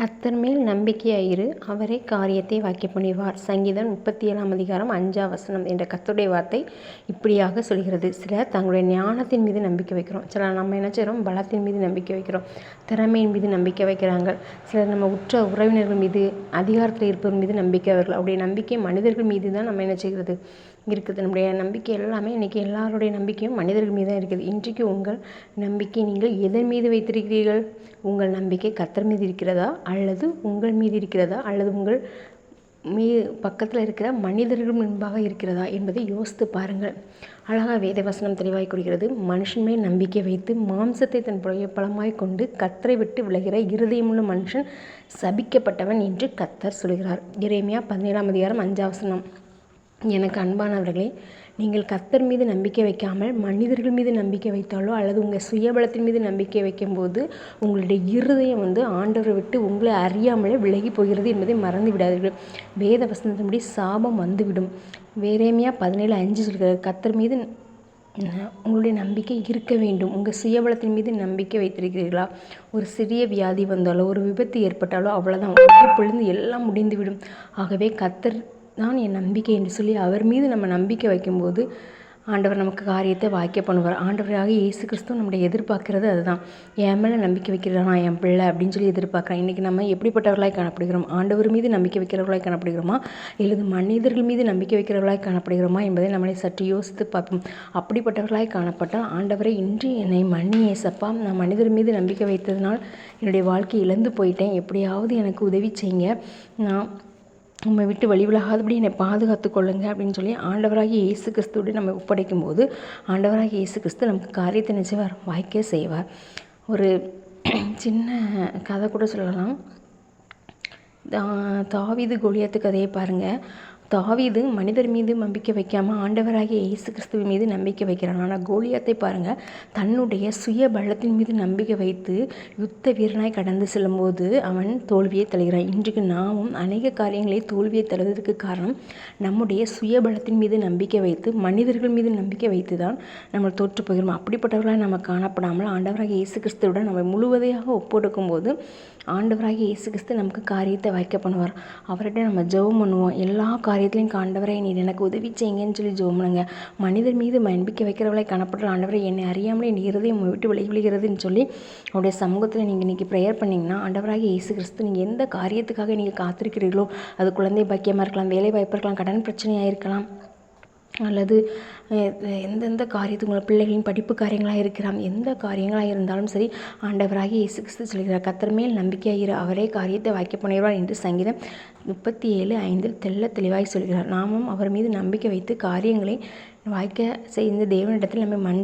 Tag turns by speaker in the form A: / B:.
A: கத்தர் மேல் நம்பிக்கையாயிரு. அவரே காரியத்தை வாக்கி பண்ணிடுவார் சங்கீதம் முப்பத்தி ஏழாம் அதிகாரம் அஞ்சாம் வசனம் என்ற கத்தருடைய வார்த்தை இப்படியாக சொல்கிறது. சிலர் தங்களுடைய ஞானத்தின் மீது நம்பிக்கை வைக்கிறோம். சிலர் நம்ம என்ன செய்கிறோம் பலத்தின் மீது நம்பிக்கை வைக்கிறோம். திறமையின் மீது நம்பிக்கை வைக்கிறாங்க. சிலர் நம்ம உற்ற உறவினர்கள் மீது அதிகாரத்தில் இருப்பவர் மீது நம்பிக்கை அவர்கள் அவருடைய நம்பிக்கை மனிதர்கள் மீது தான் நம்ம என்ன செய்கிறது? இருக்குது. நம்முடைய நம்பிக்கை எல்லாமே இன்றைக்கி எல்லாருடைய நம்பிக்கையும் மனிதர்கள் மீது தான் இருக்குது. இன்றைக்கு உங்கள் நம்பிக்கை நீங்கள் எதன் மீது வைத்திருக்கிறீர்கள்? உங்கள் நம்பிக்கை கத்தர் மீது இருக்கிறதா? அல்லது உங்கள் மீது இருக்கிறதா? அல்லது உங்கள் மீ பக்கத்தில் இருக்கிற மனிதர்கள் முன்பாக இருக்கிறதா என்பதை யோசித்து பாருங்கள். அழகாக வேதவசனம் தெளிவாய் கொடுக்கிறது மனுஷன் மேல் நம்பிக்கை வைத்து மாம்சத்தை தன் புழைய பலமாய் கொண்டு கத்தரை விட்டு விளைகிற இருதயமுள்ள மனுஷன் சபிக்கப்பட்டவன் என்று கத்தர் சொல்கிறார். இறைமையா பதினேழாம் அதிகாரம் அஞ்சாவசனம் எனக்கு அன்பானவர்களே நீங்கள் கத்தர் மீது நம்பிக்கை வைக்காமல் மனிதர்கள் மீது நம்பிக்கை வைத்தாலோ அல்லது உங்கள் சுயபலத்தின் மீது நம்பிக்கை வைக்கும்போது உங்களுடைய இருதயம் வந்து ஆண்டவரை விட்டு உங்களை அறியாமலே விலகி போகிறது என்பதை மறந்து விடாதீர்கள். வேத வசனத்தின்படி சாபம் வந்துவிடும். வேறேமையாக பதினேழு அஞ்சு சொல்கிறார் கத்தர் மீது உங்களுடைய நம்பிக்கை இருக்க வேண்டும். உங்கள் சுயபலத்தின் மீது நம்பிக்கை வைத்திருக்கிறீர்களா? ஒரு சிறிய வியாதி வந்தாலோ ஒரு விபத்து ஏற்பட்டாலோ அவ்வளோதான் பொழுது எல்லாம் முடிந்துவிடும். ஆகவே கத்தர் தான் என் நம்பிக்கை என்று சொல்லி அவர் மீது நம்ம நம்பிக்கை வைக்கும்போது ஆண்டவர் நமக்கு காரியத்தை வாக்கிய பண்ணுவார். ஆண்டவராக இயேசு கிறிஸ்துவ நம்மளை எதிர்பார்க்கறது அதுதான். என் மேலே நம்பிக்கை வைக்கிறதா என் பிள்ளை அப்படின்னு சொல்லி எதிர்பார்க்குறேன். இன்றைக்கி நம்ம எப்படிப்பட்டவர்களாய் காணப்படுகிறோம்? ஆண்டவர் மீது நம்பிக்கை வைக்கிறவர்களாய் காணப்படுகிறோமா? இல்லது மனிதர்கள் மீது நம்பிக்கை வைக்கிறவர்களாய் காணப்படுகிறோமா என்பதை நம்மளை சற்று யோசித்து பார்ப்போம். அப்படிப்பட்டவர்களாய் காணப்பட்டால் ஆண்டவரை இன்று என்னை மன்னி ஏசப்பா நான் மனிதர் மீது நம்பிக்கை வைத்ததினால் என்னுடைய வாழ்க்கை இழந்து போயிட்டேன். எப்படியாவது எனக்கு உதவி செய்யுங்க. நான் உண்மை விட்டு வழிவிலகாதபடி என்னை பாதுகாத்து கொள்ளுங்க அப்படின்னு சொல்லி ஆண்டவராகி இயேசு கிறிஸ்துவோடு நம்ம ஒப்படைக்கும் போது ஆண்டவராகி இயேசு கிறிஸ்து நமக்கு காரியத்தை நினைச்சவர் வாய்க்கே செய்வார். ஒரு சின்ன கதை கூட சொல்லலாம். தாவிது கோலியாத்து கதையை பாருங்கள் தாவீது மனிதர் மீது நம்பிக்கை வைக்காமல் ஆண்டவராகிய இயேசு கிறிஸ்துவ மீது நம்பிக்கை வைக்கிறான் ஆனால் கோலியாத்தை பாருங்கள் தன்னுடைய சுய பலத்தின் மீது நம்பிக்கை வைத்து யுத்த வீரனாய் கடந்து செல்லும்போது அவன் தோல்வியை தழுகிறான். இன்றைக்கு நாமும் அநேக காரியங்களை தோல்வியை தழுவதற்கு காரணம் நம்முடைய சுய பலத்தின் மீது நம்பிக்கை வைத்து மனிதர்கள் மீது நம்பிக்கை வைத்து தான் நம்ம தோற்று போகிறோம். அப்படிப்பட்டவர்களாக நம்ம காணப்படாமல் ஆண்டவராக இயேசு கிறிஸ்துவுடன் நம்ம முழுவதையாக ஒப்பெடுக்கும் போது ஆண்டவராக இயேசு கிறிஸ்து நமக்கு காரியத்தை வைக்க பண்ணுவார். அவர்கிட்ட நம்ம ஜெபம் பண்ணுவோம். எல்லா காரியம் காரியத்திலையும் ஆண்டவரை நீர் எனக்கு உதவி செய்யுங்கன்னு சொல்லி ஜோமனுங்க. மனிதர் மீது நம்பிக்கை வைக்கிறவளை காணப்படுற ஆண்டவரை என்னை அறியாமலே நீ இருதயம் விட்டு விலகி விழுகிறதுன்னு சொல்லி அவருடைய சமூகத்தில் நீங்கள் இன்றைக்கி ப்ரேயர் பண்ணிங்கன்னா ஆண்டவராக இயேசு கிறிஸ்து நீங்கள் எந்த காரியத்துக்காக நீங்கள் காத்திருக்கிறீர்களோ அது குழந்தை பாக்கியமாக இருக்கலாம் வேலை வாய்ப்பு இருக்கலாம் கடன் பிரச்சனையாக இருக்கலாம் அல்லது எந்தெந்த காரியத்து உங்கள் பிள்ளைகளின் படிப்பு காரியங்களாக இருக்கிறான் எந்த காரியங்களாக இருந்தாலும் சரி ஆண்டவராகி இயேசு கிறிஸ்து சொல்கிறார் கத்தர் மேல் நம்பிக்கையாகிற அவரே காரியத்தை வாய்க்க பண்ணிடுவார் என்று சங்கீதம் முப்பத்தி ஏழு ஐந்தில் தெல்ல தெளிவாய் சொல்கிறார். நாமும் அவர் மீது நம்பிக்கை வைத்து காரியங்களை வாய்க்க செய்த தேவனிடத்தில் நம்ம மன்